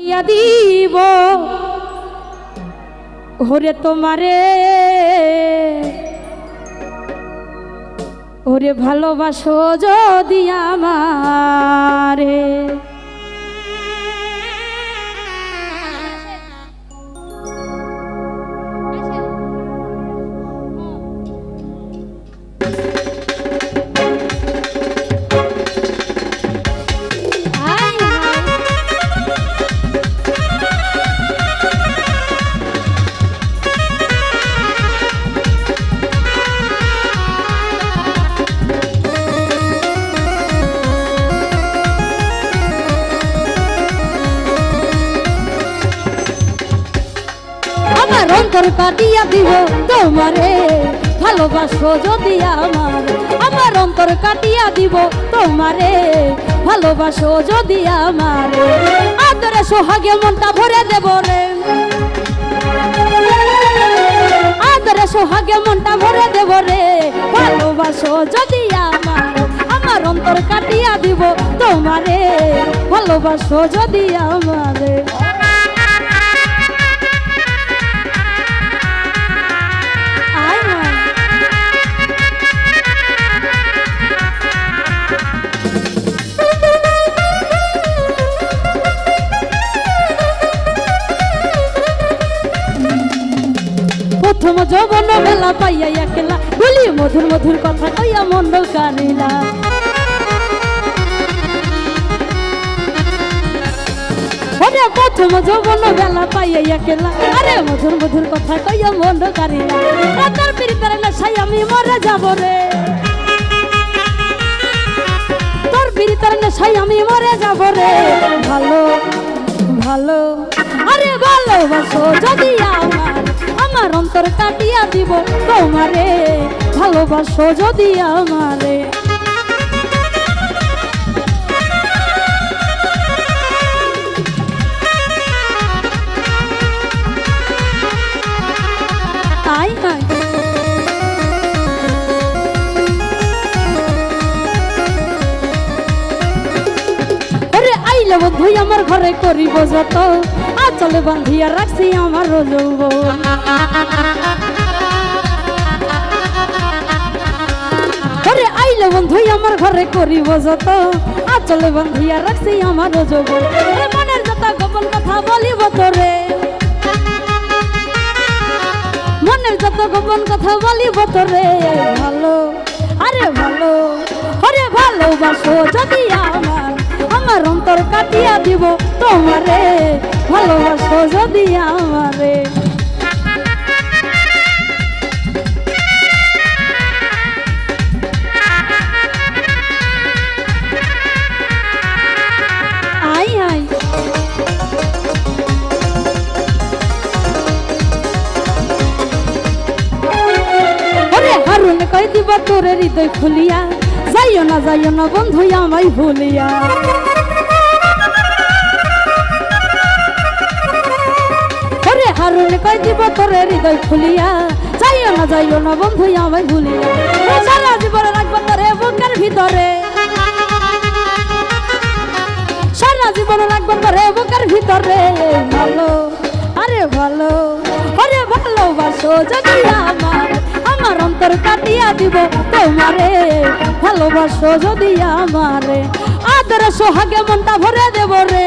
ইয়া দিব। ওরে তোমারে। ওরে ভালোবাসো যদি আমারে। অন্তর কাটিয়া দিব তোমারে। ভালোবাসো যদি আমার আমার অন্তর কাটিয়া দিব তোমারে। ভালোবাসো যদি আমারে, আদরে সোহাগে মনটা ভরে দেব রে। আদরে সোহাগে মনটা ভরে দেব রে। ভালোবাসো যদি আমার আমার অন্তর কাটিয়া দিব তোমারে। ভালোবাসো যদি আমারে। প্রথম যৌবন বেলা পাইয়া একলা। বলি মধুর মধুর কথা, কইয়া মন কানিলা। ওরে প্রথম যৌবন বেলা পাইয়া একলা। আরে মধুর মধুর কথা, কইয়া মন কানিলা। রাতার পিরিতার নেশাই আমি মরে যাব রে। তোর পিরিতার নেশাই আমি মরে যাব রে। ভালো ভালো, আরে ভালোবাসো যদি আমার আমার অন্তর কাটিয়া দিব তোমারে ভালোবাসো যদি আমারে। আমার ঘরে করিব যত। আচলে বান্ধিয়া, রাখছি আমার যৌব ওরে আইলে বন্ধু আমার ঘরে করিব যত। আচলে বান্ধিয়া, রাখছি আমার যৌব মনের যত গোপন কথা বলিব তোরে। মনের যত গোপন কথা বলিব তোরে। ভালো, আরে ভালো আরে ভালোবাসো যদি আমার। আমার অন্তর কাটিয়া দিব তোমারে। ভালোবাসো যদি আমারে। কই দিব তোরে হৃদয় খুলিয়া? যাইও না যাইও না বন্ধু, আমায় ভুলিয়া। হারুন কই দিব তোরে হৃদয় খুলিয়া যাইও না যাইও না বন্ধু, আমায় ভুলিয়া। সারা জীবন রাখব তোরে বুকের ভিতরে। সারা জীবন রাখব তোরে বুকের ভিতরে। ভালো, আরে ভালো, আরে ভালোবাসো যদি আমার আমার অন্তর কাটিয়া দিব তোমারে। ভালোবাসো যদি আমারে, আদরে সোহাগে মনটা ভরে দেব রে।